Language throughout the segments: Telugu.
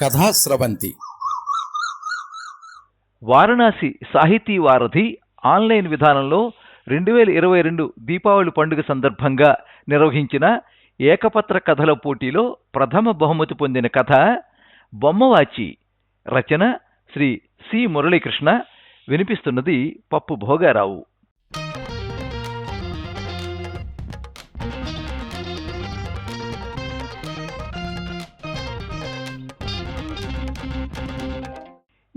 కథాస్రవంతి. వారణాసి సాహితీ వారధి ఆన్లైన్ విధానంలో రెండు వేల ఇరవై రెండు దీపావళి పండుగ సందర్భంగా నిర్వహించిన ఏకపత్ర కథల పోటీలో ప్రథమ బహుమతి పొందిన కథ బొమ్మవాచి. రచన శ్రీ సి మురళీకృష్ణ. వినిపిస్తున్నది పప్పు భోగారావు.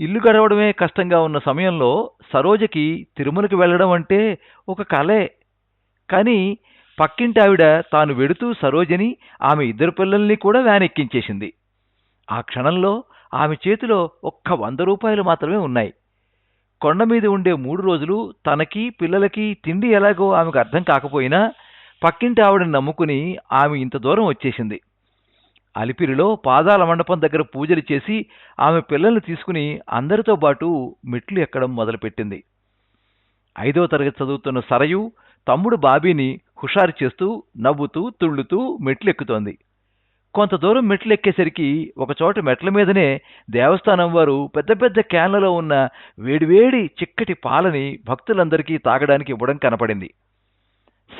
ఇల్లు గడవడమే కష్టంగా ఉన్న సమయంలో సరోజకి తిరుమలకి వెళ్ళడం అంటే ఒక కలే. కానీ పక్కింటి ఆవిడ తాను వెడుతూ సరోజని ఆమె ఇద్దరు పిల్లల్ని కూడా వ్యాన్ ఎక్కించేసింది ఆ క్షణంలో ఆమె చేతిలో ఒక్క వంద రూపాయలు మాత్రమే ఉన్నాయి. కొండ మీద ఉండే మూడు రోజులు తనకి పిల్లలకి తిండి ఎలాగో ఆమెకు అర్థం కాకపోయినా పక్కింటి ఆవిడని నమ్ముకుని ఆమె ఇంత దూరం వచ్చేసింది. అలిపిరిలో పాదాల మండపం దగ్గర పూజలు చేసి ఆమె పిల్లల్ని తీసుకుని అందరితో పాటు మెట్లు ఎక్కడం మొదలుపెట్టింది. ఐదో తరగతి చదువుతున్న సరయు తమ్ముడు బాబీని హుషారు చేస్తూ నవ్వుతూ తుళ్ళుతూ మెట్లు ఎక్కుతోంది. కొంత దూరం మెట్లు ఎక్కేసరికి ఒకచోట మెట్ల మీదనే దేవస్థానం వారు పెద్ద పెద్ద క్యాన్లలో ఉన్న వేడివేడి చిక్కటి పాలని భక్తులందరికీ తాగడానికి ఇవ్వడం కనపడింది.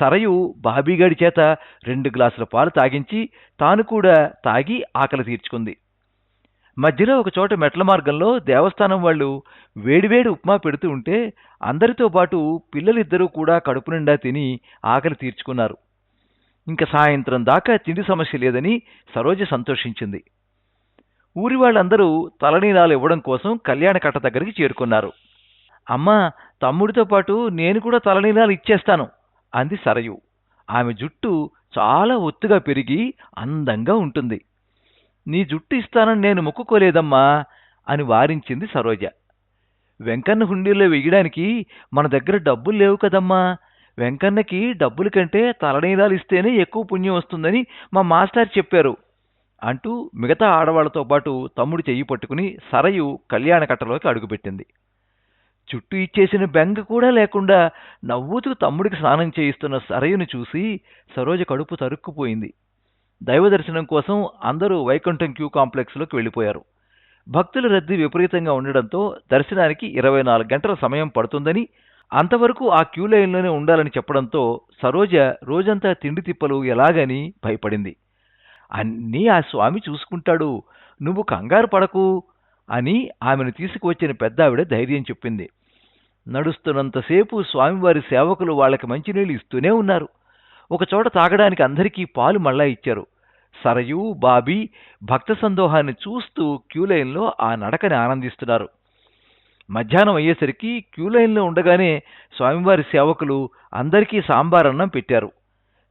సరయు బాబీగాడి చేత రెండు గ్లాసుల పాలు తాగించి తాను కూడా తాగి ఆకలి తీర్చుకుంది. మధ్యలో ఒక చోట మెట్ల మార్గంలో దేవస్థానం వాళ్ళు వేడివేడి ఉప్మా పెడుతూ ఉంటే అందరితో పాటు పిల్లలిద్దరూ కూడా కడుపు నిండా తిని ఆకలి తీర్చుకున్నారు. ఇంక సాయంత్రం దాకా తిండి సమస్య లేదని సరోజ సంతోషించింది. ఊరి వాళ్ళందరూ తలనీలాలు ఇవ్వడం కోసం కళ్యాణ కట్ట దగ్గరికి చేరుకున్నారు. అమ్మ తమ్ముడితో పాటు నేను కూడా తలనీలాలు ఇచ్చేస్తాను. అంది సరయు. ఆమె జుట్టు చాలా ఒత్తుగా పెరిగి అందంగా ఉంటుంది. నీ జుట్టు ఇస్తానని నేను మొక్కుకోలేదమ్మా అని వారించింది సరోజ. వెంకన్న హుండీలో వెయ్యడానికి మన దగ్గర డబ్బులు లేవు కదమ్మా. వెంకన్నకి డబ్బుల కంటే తలనీలాలు ఇస్తేనే ఎక్కువ పుణ్యం వస్తుందని మా మాస్టర్ చెప్పారు అంటూ మిగతా ఆడవాళ్ళతో పాటు తమ్ముడు చెయ్యి పట్టుకుని సరయు కళ్యాణ కట్టలోకి అడుగుపెట్టింది. చుట్టూ ఇచ్చేసిన బెంగ కూడా లేకుండా నవ్వుతూ తమ్ముడికి స్నానం చేయిస్తున్న సరయును చూసి సరోజ కడుపు తరుక్కుపోయింది. దైవ దర్శనం కోసం అందరూ వైకుంఠం క్యూ కాంప్లెక్స్లోకి వెళ్ళిపోయారు. భక్తుల రద్దీ విపరీతంగా ఉండడంతో దర్శనానికి ఇరవై నాలుగు గంటల సమయం పడుతుందని అంతవరకు ఆ క్యూ లైన్లోనే ఉండాలని చెప్పడంతో సరోజ రోజంతా తిండి తిప్పలు ఎలాగని భయపడింది. అన్నీ ఆ స్వామి చూసుకుంటాడు నువ్వు కంగారు పడకు అని ఆమెను తీసుకువచ్చిన పెద్దావిడ ధైర్యం చెప్పింది. నడుస్తున్నంతసేపు స్వామివారి సేవకులు వాళ్ళకి మంచినీళ్ళు ఇస్తూనే ఉన్నారు. ఒకచోట తాగడానికి అందరికీ పాలు మళ్ళా ఇచ్చారు. సరయు బాబీ భక్త సందోహాన్ని చూస్తూ క్యూ లైన్లో ఆ నడకని ఆనందిస్తున్నారు. మధ్యాహ్నం అయ్యేసరికి క్యూ లైన్లో ఉండగానే స్వామివారి సేవకులు అందరికీ సాంబార్ అన్నం పెట్టారు.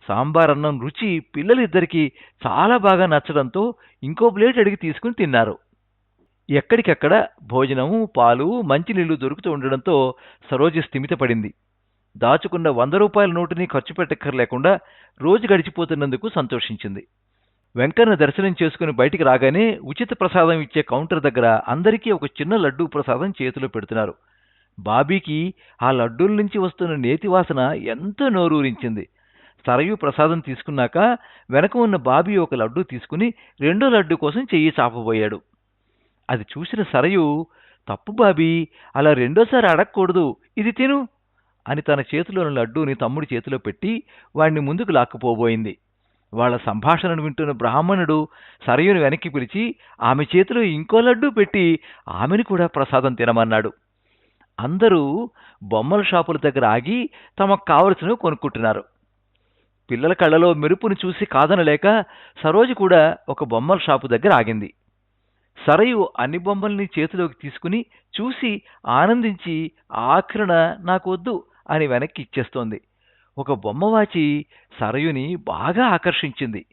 సాంబార్ అన్నం రుచి పిల్లలిద్దరికీ చాలా బాగా నచ్చడంతో ఇంకో ప్లేట్ అడిగి తీసుకుని తిన్నారు. ఎక్కడికక్కడ భోజనము పాలు మంచినీళ్ళు దొరుకుతూ ఉండడంతో సరోజ స్థిమితపడింది దాచుకున్న వంద రూపాయల నోటుని ఖర్చు పెట్టక్కర్లేకుండా రోజు గడిచిపోతున్నందుకు సంతోషించింది. వెంకన్న దర్శనం చేసుకుని బయటికి రాగానే ఉచిత ప్రసాదం ఇచ్చే కౌంటర్ దగ్గర అందరికీ ఒక చిన్న లడ్డూ ప్రసాదం చేతిలో పెడుతున్నారు. బాబీకి ఆ లడ్డూల నుంచి వస్తున్న నేతి వాసన ఎంతో నోరూరించింది. సరయు ప్రసాదం తీసుకున్నాక వెనక ఉన్న బాబీ ఒక లడ్డూ తీసుకుని రెండో లడ్డు కోసం చెయ్యి చాపబోయాడు. అది చూసిన సరయు తప్పు బాబీ అలా రెండోసారి అడగకూడదు ఇది తిను అని తన చేతిలోని లడ్డూని తమ్ముడి చేతిలో పెట్టి వాణ్ణి ముందుకు లాక్కుపోబోయింది. వాళ్ళ సంభాషణను వింటున్న బ్రాహ్మణుడు సరయుని వెనక్కి పిలిచి ఆమె చేతిలో ఇంకో లడ్డూ పెట్టి ఆమెను కూడా ప్రసాదం తినమన్నాడు. అందరూ బొమ్మల షాపుల దగ్గర ఆగి తమకు కావలసినవి కొనుక్కుంటున్నారు. పిల్లల కళ్ళలో మెరుపును చూసి కాదనలేక సరోజు కూడా ఒక బొమ్మల షాపు దగ్గర ఆగింది. సరయు అన్ని బొమ్మల్ని చేతిలోకి తీసుకుని చూసి ఆనందించి ఆఖరణ నాకు వద్దు అని వెనక్కి ఇచ్చేస్తోంది. ఒక బొమ్మవాచి సరయుని బాగా ఆకర్షించింది.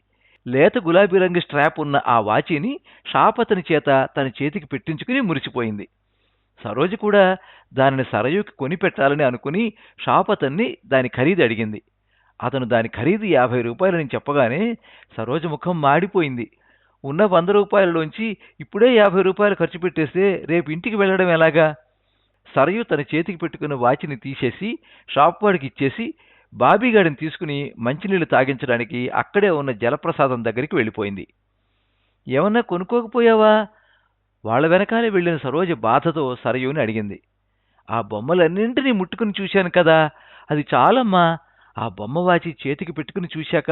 లేత గులాబీ రంగు స్ట్రాప్ ఉన్న ఆ వాచిని షాప్ అతని చేత తన చేతికి పెట్టించుకుని మురిసిపోయింది. సరోజు కూడా దానిని సరయుకి కొనిపెట్టాలని అనుకుని షాప్ అతన్ని దాని ఖరీదు అడిగింది. అతను దాని ఖరీదు యాభై రూపాయలని చెప్పగానే సరోజ ముఖం మాడిపోయింది. ఉన్న వంద రూపాయలలోంచి ఇప్పుడే యాభై రూపాయలు ఖర్చు పెట్టేస్తే రేపు ఇంటికి వెళ్ళడం ఎలాగా? సరయు తన చేతికి పెట్టుకున్న వాచిని తీసేసి షాప్ వాడికి ఇచ్చేసి బాబీగాడిని తీసుకుని మంచినీళ్ళు తాగించడానికి అక్కడే ఉన్న జలప్రసాదం దగ్గరికి వెళ్ళిపోయింది. ఏమన్నా కొనుక్కోకపోయావా? వాళ్ళ వెనకాలే వెళ్ళిన సరోజ బాధతో సరయుని అడిగింది. ఆ బొమ్మలన్నింటినీ ముట్టుకుని చూశాను కదా అది చాలమ్మా. ఆ బొమ్మ వాచి చేతికి పెట్టుకుని చూశాక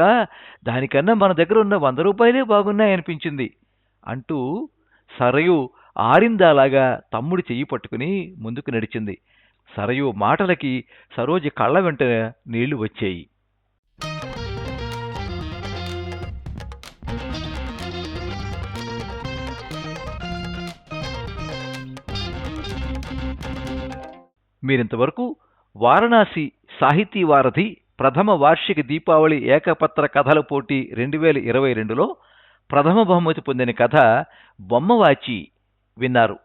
దానికన్నా మన దగ్గర ఉన్న వంద రూపాయలే బాగున్నాయనిపించింది అంటూ సరయు ఆరిందాలాగా తమ్ముడి చెయ్యి పట్టుకుని ముందుకు నడిచింది. సరయు మాటలకి సరోజి కళ్ళ వెంట నీళ్ళు వచ్చాయి. మీరింతవరకు వారణాసి సాహితీ వారధి ప్రథమ వార్షిక దీపావళి ఏకపత్ర కథల పోటీ రెండు వేల ఇరవై రెండులో ప్రథమ బహుమతి పొందిన కథ బొమ్మవాచి విన్నారు.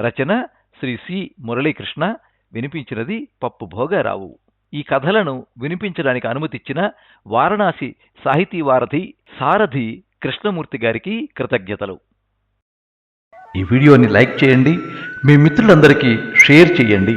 రచన శ్రీ సి మురళీకృష్ణ వినిపించినది పప్పు భోగారావు. ఈ కథలను వినిపించడానికి అనుమతిచ్చిన వారణాసి సాహితీ వారధి సారథి కృష్ణమూర్తి గారికి కృతజ్ఞతలు. ఈ వీడియోని లైక్ చేయండి మీ మిత్రులందరికీ షేర్ చేయండి.